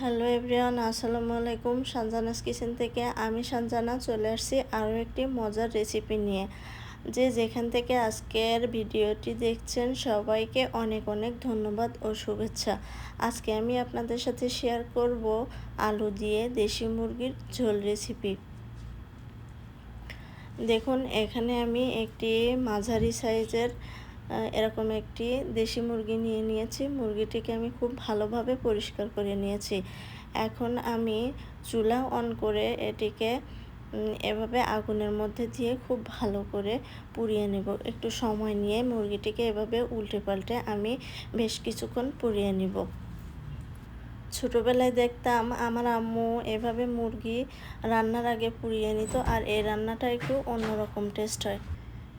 Hello everyone, আসসালামু আলাইকুম। সঞ্জানাস kitchen থেকে আমি সঞ্জানা চলে আসছি আরও একটি মজার রেসিপি নিয়ে। যে যেখান থেকে আজকের ভিডিওটি দেখছেন, সবাইকে অনেক অনেক ধন্যবাদ ও শুভেচ্ছা। আজকে আমি আপনাদের সাথে শেয়ার করব আলু দিয়ে দেশি মুরগির ঝোল রেসিপি দেখুন, এখানে আমি একটি মাঝারি সাইজের এরকম একটি দেশি মুরগি নিয়ে নিয়েছি। মুরগিটিকে আমি খুব ভালোভাবে পরিষ্কার করে নিয়েছি। এখন আমি চুলা অন করে এটিকে এভাবে আগুনের মধ্যে দিয়ে খুব ভালো করে পুড়িয়ে নেব। একটু সময় নিয়ে মুরগিটিকে এভাবে উল্টে পাল্টে আমি বেশ কিছুক্ষণ পুড়িয়ে নেব। ছোটোবেলায় দেখতাম আমার আম্মু এভাবে মুরগি রান্নার আগে পুড়িয়ে নিত আর এই রান্নাটা একটু অন্যরকম টেস্ট হয়।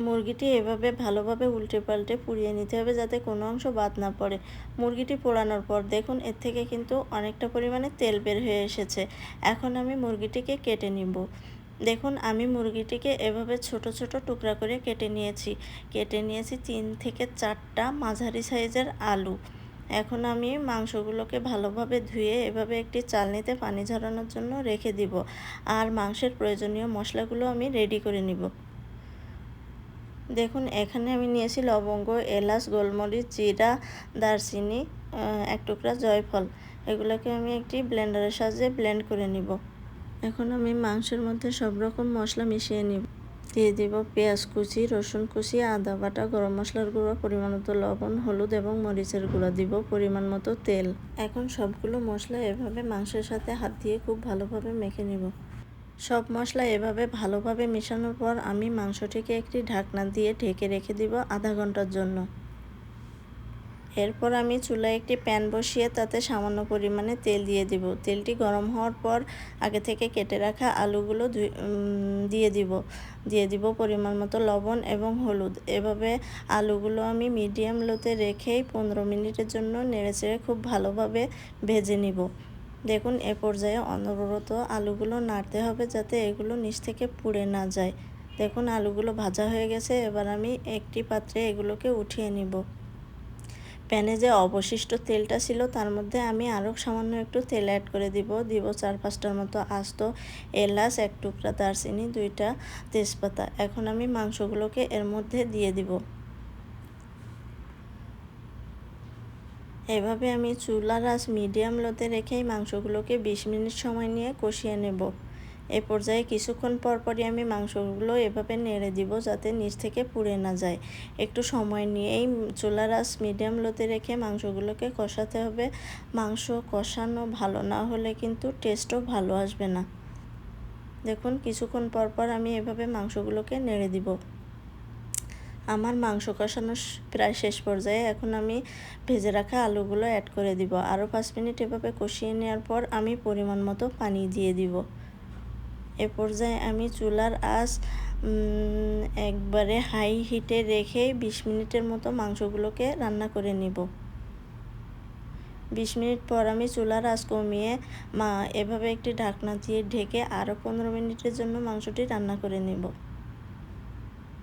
মুরগিটি এভাবে ভালোভাবে উল্টে পাল্টে পুড়িয়ে নিতে হবে যাতে কোনো অংশ বাদ না পড়ে। মুরগিটি পোড়ানোর পর দেখুন, এর থেকে কিন্তু অনেকটা পরিমাণে তেল বের হয়ে এসেছে। এখন আমি মুরগিটিকে কেটে নিব। দেখুন, আমি মুরগিটিকে এভাবে ছোট ছোট টুকরা করে কেটে নিয়েছি। কেটে নিয়েছি তিন থেকে চারটা মাঝারি সাইজের আলু। এখন আমি মাংসগুলোকে ভালোভাবে ধুয়ে এভাবে একটি চালনিতে পানি ঝরানোর জন্য রেখে দিব। আর মাংসের প্রয়োজনীয় মশলাগুলো আমি রেডি করে নিব। দেখুন, এখানে আমি নিয়েছি লবঙ্গ, এলাচ, গোলমরিচ, জিরা, দারচিনি এক টুকরা জয়ফল। এগুলোকে আমি একটি ব্লেন্ডারের সাহায্যে ব্লেন্ড করে নিব। এখন আমি মাংসের মধ্যে সব রকম মশলা মিশিয়ে নিব। দিয়ে দিব পেঁয়াজ কুচি, রসুন কুচি, আদা বাটা, গরম মশলার গুঁড়ো, পরিমাণ মতো লবণ, হলুদ এবং মরিচের গুঁড়ো দিব, পরিমাণ মতো তেল। এখন সবগুলো মশলা এভাবে মাংসের সাথে হাত দিয়ে খুব ভালোভাবে মেখে নিব। সব মশলা এভাবে ভালোভাবে মেশানোর পর আমি মাংসটিকে একটি ঢাকনা দিয়ে ঢেকে রেখে দিব আধা ঘণ্টার জন্য। এরপর আমি চুলায় একটি প্যান বসিয়ে তাতে সামান্য পরিমাণে তেল দিয়ে দিব। তেলটি গরম হওয়ার পর আগে থেকে কেটে রাখা আলুগুলো দিয়ে দিব। দিয়ে দিব পরিমাণ মতো লবণ এবং হলুদ। এভাবে আলুগুলো আমি মিডিয়াম লোতে রেখেই পনেরো মিনিটের জন্য নেড়েচেড়ে খুব ভালোভাবে ভেজে নিব। দেখুন, এ পর্যায়ে অনবরত আলুগুলো নাড়তে হবে যাতে এগুলো নিচ থেকে পুড়ে না যায়। দেখুন, আলুগুলো ভাজা হয়ে গেছে, এবার আমি একটি পাত্রে এগুলোকে উঠিয়ে নিব। প্যানে যে অবশিষ্ট তেলটা ছিল, তার মধ্যে আমি আরও সামান্য একটু তেল অ্যাড করে দিব। দিব চার পাঁচটার মতো আস্ত এলাচ, এক টুকরা দারচিনি, দুইটা তেজপাতা। এখন আমি মাংসগুলোকে এর মধ্যে দিয়ে দিব। এভাবে আমি চুলার আঁচ মিডিয়াম লোতে রেখেই মাংসগুলোকে বিশ মিনিট সময় নিয়ে কষিয়ে নেব। এ পর্যায়ে কিছুক্ষণ পরপরই আমি মাংসগুলো এভাবে নেড়ে দিব যাতে নিচ থেকে পুড়ে না যায়। একটু সময় নিয়েই চুলার আঁচ মিডিয়াম লোতে রেখে মাংসগুলোকে কষাতে হবে। মাংস কষানো ভালো না হলে কিন্তু টেস্টও ভালো আসবে না। দেখুন, কিছুক্ষণ পরপর আমি এভাবে মাংসগুলোকে নেড়ে দিব। আমার মাংস কষানো প্রায় শেষ পর্যায়ে এখন আমি ভেজে রাখা আলুগুলো অ্যাড করে দিব। আরও পাঁচ মিনিট এভাবে কষিয়ে নেওয়ার পর আমি পরিমাণ মতো পানি দিয়ে দিব। এ পর্যায়ে আমি চুলার আঁচ একবারে হাই হিটে রেখে বিশ মিনিটের মতো মাংসগুলোকে রান্না করে নিব। বিশ মিনিট পর আমি চুলার আঁচ কমিয়ে, মা, এভাবে একটি ঢাকনা দিয়ে ঢেকে আরও পনেরো মিনিটের জন্য মাংসটি রান্না করে নেব।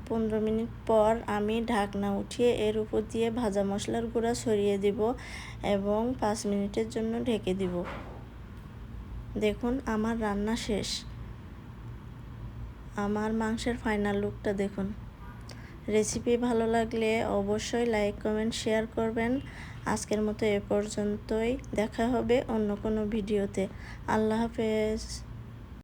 পনেরো মিনিট পর আমি ঢাকনা উঠিয়ে এর উপর দিয়ে ভাজা মশলার গুঁড়া ছড়িয়ে দিব এবং পাঁচ মিনিটের জন্য ঢেকে দিব। দেখুন, আমার রান্না শেষ। আমার মাংসের ফাইনাল লুকটা দেখুন। রেসিপি ভালো লাগলে অবশ্যই লাইক কমেন্ট শেয়ার করবেন। আজকের মতো এ পর্যন্তই। দেখা হবে অন্য কোনো ভিডিওতে আল্লাহ হাফেজ।